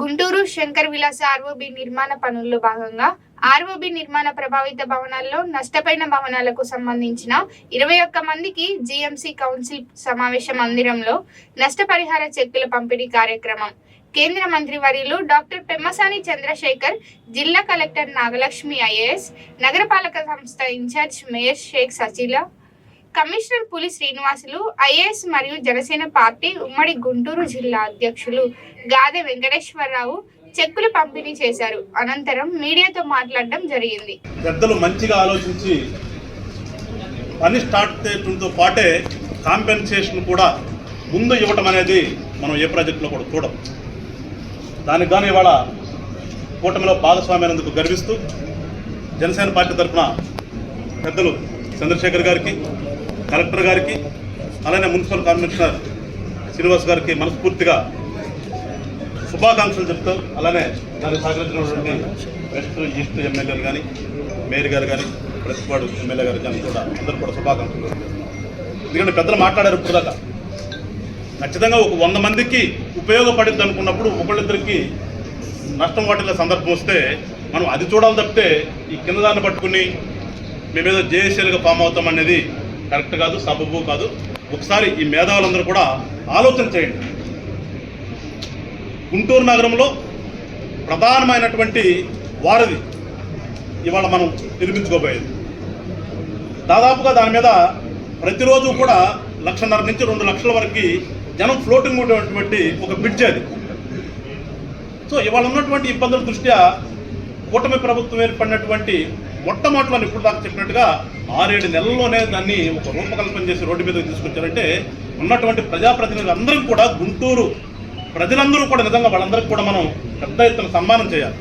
గుంటూరు శంకర్ విలాస ఆర్ఓబి నిర్మాణ పనుల్లో భాగంగా ఆర్ఓబి నిర్మాణ ప్రభావిత భవనాల్లో నష్టపోయిన భవనాలకు సంబంధించిన ఇరవై ఒక్క మందికి జీఎంసీ కౌన్సిల్ సమావేశ మందిరంలో నష్టపరిహార చెక్కుల పంపిణీ కార్యక్రమం. కేంద్ర మంత్రి వర్యులు డాక్టర్ పెమ్మసాని చంద్రశేఖర్ జిల్లా కలెక్టర్ నాగలక్ష్మి ఐఏఎస్ నగరపాలక సంస్థ incharge mayor Sheikh Sachila commissioner Puli Srinivasulu IAS మరియు జనసేన పార్టీ ఉమ్మడి గుంటూరు జిల్లా అధ్యక్షులు గాదె వెంకటేశ్వరరావు చెక్కులు పంపిణీ చేశారు. అనంతరం మీడియాతో మాట్లాడడం జరిగింది. పెద్దలు మంచిగా ఆలోచించి పని స్టార్ట్ చేయడంతో పాటే కాంపెన్సేషన్ కూడా ముందు ఇవ్వటం అనేది మనం ఏ ప్రాజెక్టులో కూడా చూడం దానికి గాను ఇవాళ కూటమిలో భాగస్వామ్యానందుకు గర్విస్తూ జనసేన పార్టీ తరఫున పెద్దలు చంద్రశేఖర్ గారికి కలెక్టర్ గారికి అలానే మున్సిపల్ కమిషనర్ శ్రీనివాస్ గారికి మనస్ఫూర్తిగా శుభాకాంక్షలు చెప్తూ అలానే దానికి సహకరించినటువంటి వెస్ట్ ఈస్ట్ ఎమ్మెల్యేలు కానీ మేయర్ గారు కానీ ప్రతిపాడు ఎమ్మెల్యే గారు కానీ కూడా అందరూ కూడా శుభాకాంక్షలు ఎందుకంటే పెద్దలు మాట్లాడారు ఇప్పుడు ఖచ్చితంగా ఒక వంద మందికి ఉపయోగపడింది అనుకున్నప్పుడు ఒకళ్ళిద్దరికి నష్టం వాటిల్లే సందర్భం వస్తే మనం అది చూడాలి తప్పితే ఈ కింద దాన్ని పట్టుకుని మేమేదో జేఏసీఎల్గా ఫామ్ అవుతాం అనేది కరెక్ట్ కాదు సబబు కాదు. ఒకసారి ఈ మేధావులందరూ కూడా ఆలోచన చేయండి. గుంటూరు నగరంలో ప్రధానమైనటువంటి వారధి ఇవాళ మనం నిర్మించుకోబోయేది. దాదాపుగా దాని మీద ప్రతిరోజు కూడా లక్షన్నర నుంచి రెండు లక్షల వరకు జనం ఫ్లోటింగ్ ఉండేటువంటి ఒక బ్రిడ్జ్ అది. సో ఇవాళ ఉన్నటువంటి ఇబ్బందుల దృష్ట్యా కూటమి ప్రభుత్వం ఏర్పడినటువంటి మొట్టమొదటిలో ఇప్పుడు దాకా చెప్పినట్టుగా ఆరేడు నెలల్లోనే దాన్ని ఒక రూపకల్పన చేసి రోడ్డు మీదకి తీసుకొచ్చారంటే ఉన్నటువంటి ప్రజాప్రతినిధులు అందరం కూడా గుంటూరు ప్రజలందరూ కూడా నిజంగా వాళ్ళందరికీ కూడా మనం పెద్ద ఎత్తున సన్మానం చేయాలి.